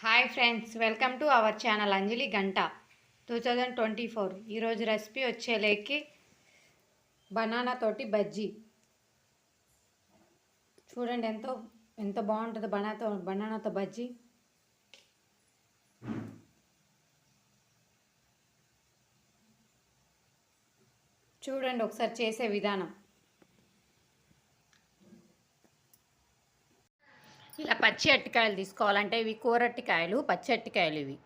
Hi friends welcome to our channel Anjali గంట two thousand twenty four ఈరోజు recipe వచ్చేలేకి banana తోటి బజ్జీ. చూడండి ఎంతో ఎంత బాగుంటుంది బనాతో బనానాతో బజ్జీ. చూడండి ఒకసారి చేసే విధానం. ఇలా పచ్చి అట్టికాయలు తీసుకోవాలంటే ఇవి కూరట్టికాయలు పచ్చి అట్టికాయలు ఇవి.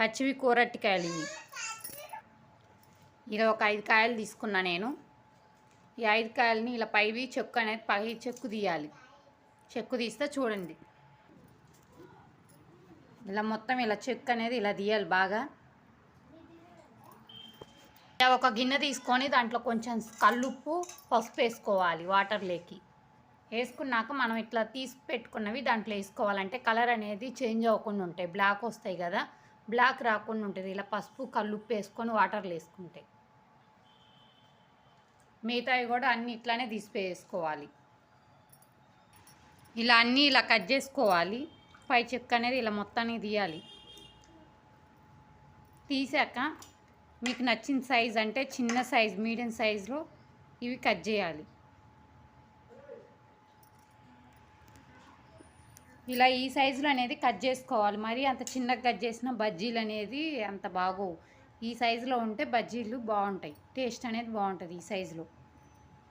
పచ్చివి కూరట్టికాయలు ఇవి. ఇలా ఒక ఐదు కాయలు తీసుకున్నా నేను. ఈ ఐదు కాయలని ఇలా పైవి చెక్కు అనేది పై చెక్కు తీయాలి. చెక్కు తీస్తే చూడండి. ఇలా మొత్తం ఇలా చెక్కు అనేది ఇలా తీయాలి బాగా. ఒక గిన్నె తీసుకొని దాంట్లో కొంచెం కల్లుప్పు పసుపు వేసుకోవాలి వాటర్లోకి వేసుకున్నాక మనం ఇట్లా తీసి పెట్టుకున్నవి దాంట్లో వేసుకోవాలంటే కలర్ అనేది చేంజ్ అవ్వకుండా ఉంటాయి. బ్లాక్ వస్తాయి కదా బ్లాక్ రాకుండా ఉంటుంది. ఇలా పసుపు కల్లుప్పు వేసుకొని వాటర్లో వేసుకుంటే మిగతావి కూడా అన్నీ ఇట్లానే తీసి వేసుకోవాలి ఇలా అన్నీ ఇలా కట్ చేసుకోవాలి. పై చెక్క అనేది ఇలా మొత్తాన్ని తీయాలి. తీసాక మీకు నచ్చిన సైజ్ అంటే చిన్న సైజ్ మీడియం సైజులో ఇవి కట్ చేయాలి. ఇలా ఈ సైజులో అనేది కట్ చేసుకోవాలి. మరి అంత చిన్నగా కట్ చేసిన బజ్జీలు అనేది అంత బాగోవు. ఈ సైజులో ఉంటే బజ్జీలు బాగుంటాయి. టేస్ట్ అనేది బాగుంటుంది ఈ సైజులో.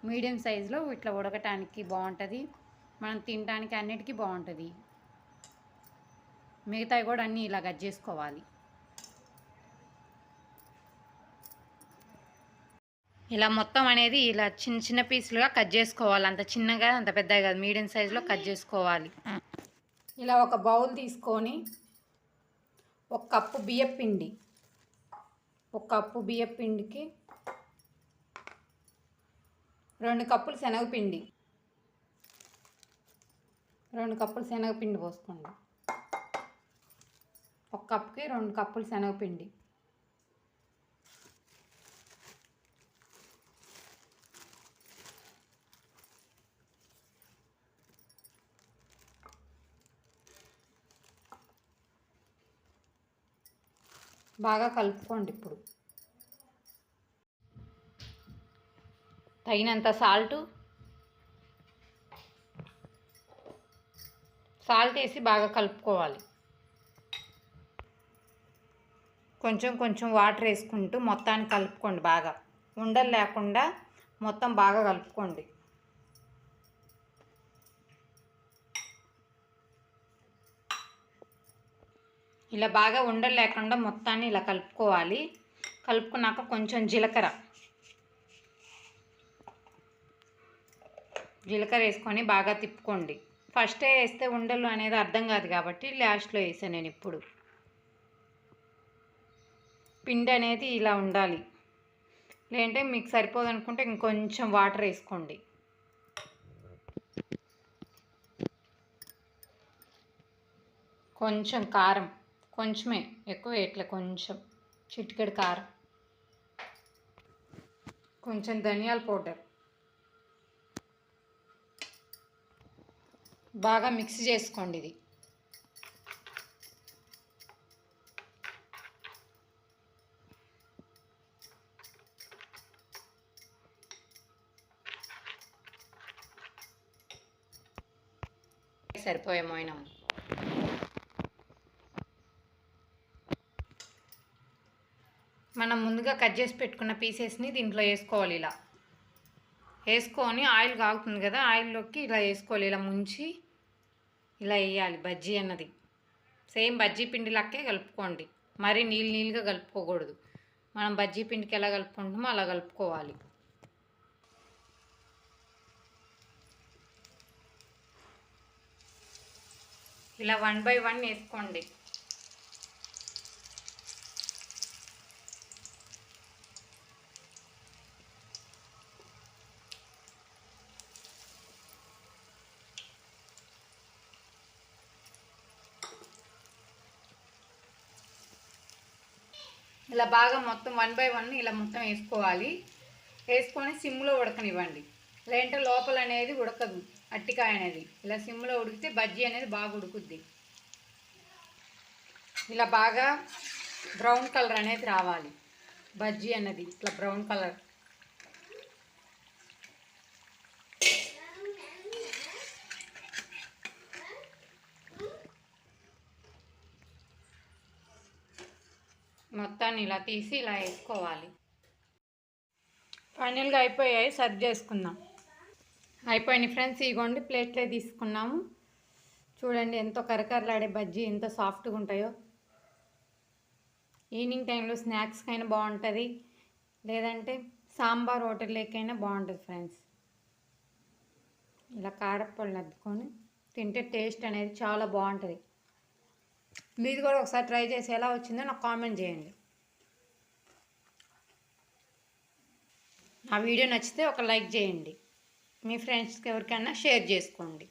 మీడియం సైజులో ఇట్లా ఉడకటానికి బాగుంటుంది. మనం తినడానికి అన్నిటికీ బాగుంటుంది. మిగతావి కూడా అన్నీ ఇలా కట్ చేసుకోవాలి. ఇలా మొత్తం అనేది ఇలా చిన్న చిన్న పీసులుగా కట్ చేసుకోవాలి. అంత చిన్నగా అంత పెద్దగా కాదు. మీడియం సైజులో కట్ చేసుకోవాలి. ఇలా ఒక బౌల్ తీసుకొని ఒక కప్పు బియ్యపిండి ఒక కప్పు బియ్యపిండికి రెండు కప్పులు శనగపిండి రెండు కప్పులు శనగపిండి పోసుకోండి. ఒక కప్పుకి రెండు కప్పులు శనగపిండి. బాగా కలుపుకోండి ఇప్పుడు. తగినంత సాల్ట్. సాల్ట్ వేసి బాగా కలుపుకోవాలి. కొంచెం కొంచెం వాటర్ వేసుకుంటూ మొత్తాన్ని కలుపుకోండి బాగా. ఉండలు లేకుండా మొత్తం బాగా కలుపుకోండి. ఇలా బాగా ఉండలు లేకుండా మొత్తాన్ని ఇలా కలుపుకోవాలి. కలుపుకున్నాక కొంచెం జీలకర్ర. జీలకర్ర వేసుకొని బాగా తిప్పుకోండి. ఫస్టే వేస్తే ఉండలు అనేది అర్థం కాదు కాబట్టి లాస్ట్లో వేసాను నేను ఇప్పుడు. పిండి అనేది ఇలా ఉండాలి. లేదంటే మీకు సరిపోదు అనుకుంటే ఇంకొంచెం వాటర్ వేసుకోండి. కొంచెం కారం. కొంచెమే ఎక్కువ వేయట్లే కొంచెం. చిటికెడు కారం. కొంచెం ధనియాల పౌడర్. బాగా మిక్స్ చేసుకోండి ఇది. సరిపోయేమోయినా మనం ముందుగా కట్ చేసి పెట్టుకున్న పీసెస్ని దీంట్లో వేసుకోవాలి ఇలా. వేసుకొని ఆయిల్ కాగుతుంది కదా ఆయిల్లోకి ఇలా వేసుకోవాలి. ఇలా ముంచి ఇలా వేయాలి బజ్జీ అన్నది. సేమ్ బజ్జీ పిండి లక్కే కలుపుకోండి. మరీ నీళ్ళు నీళ్ళుగా కలుపుకోకూడదు. మనం బజ్జీ పిండికి ఎలా కలుపుకుంటామో అలా కలుపుకోవాలి. ఇలా వన్ బై వన్ వేసుకోండి. ఇలా బాగా మొత్తం వన్ బై వన్ ఇలా మొత్తం వేసుకోవాలి. వేసుకొని సిమ్లో ఉడకనివ్వండి. లేదంటే లోపల అనేది ఉడకదు. అట్టికాయ అనేది. ఇలా సిమ్లో ఉడికితే బజ్జీ అనేది బాగా ఉడుకుద్ది. ఇలా బాగా బ్రౌన్ కలర్ అనేది రావాలి. బజ్జీ అన్నది ఇట్లా బ్రౌన్ కలర్. మొత్తాన్ని ఇలా తీసి ఇలా వేసుకోవాలి. ఫైనల్గా అయిపోయాయి సర్వ్ చేసుకుందాం. అయిపోయినాయి ఫ్రెండ్స్ ఇగోండి ప్లేట్లే తీసుకున్నాము. చూడండి ఎంతో కరకరలాడే బజ్జీ ఎంత సాఫ్ట్గా ఉంటాయో. ఈవినింగ్ టైంలో స్నాక్స్కైనా బాగుంటుంది లేదంటే సాంబార్ హోటల్లోకైనా బాగుంటుంది ఫ్రెండ్స్. ఇలా కారపళ్ళు అద్దుకొని తింటే టేస్ట్ అనేది చాలా బాగుంటుంది. మీరు కూడా ఒకసారి ట్రై చేసి ఎలా వచ్చిందో నాకు కామెంట్ చేయండి. నా వీడియో నచ్చితే ఒక లైక్ చేయండి. మీ ఫ్రెండ్స్కి ఎవరికైనా షేర్ చేసుకోండి.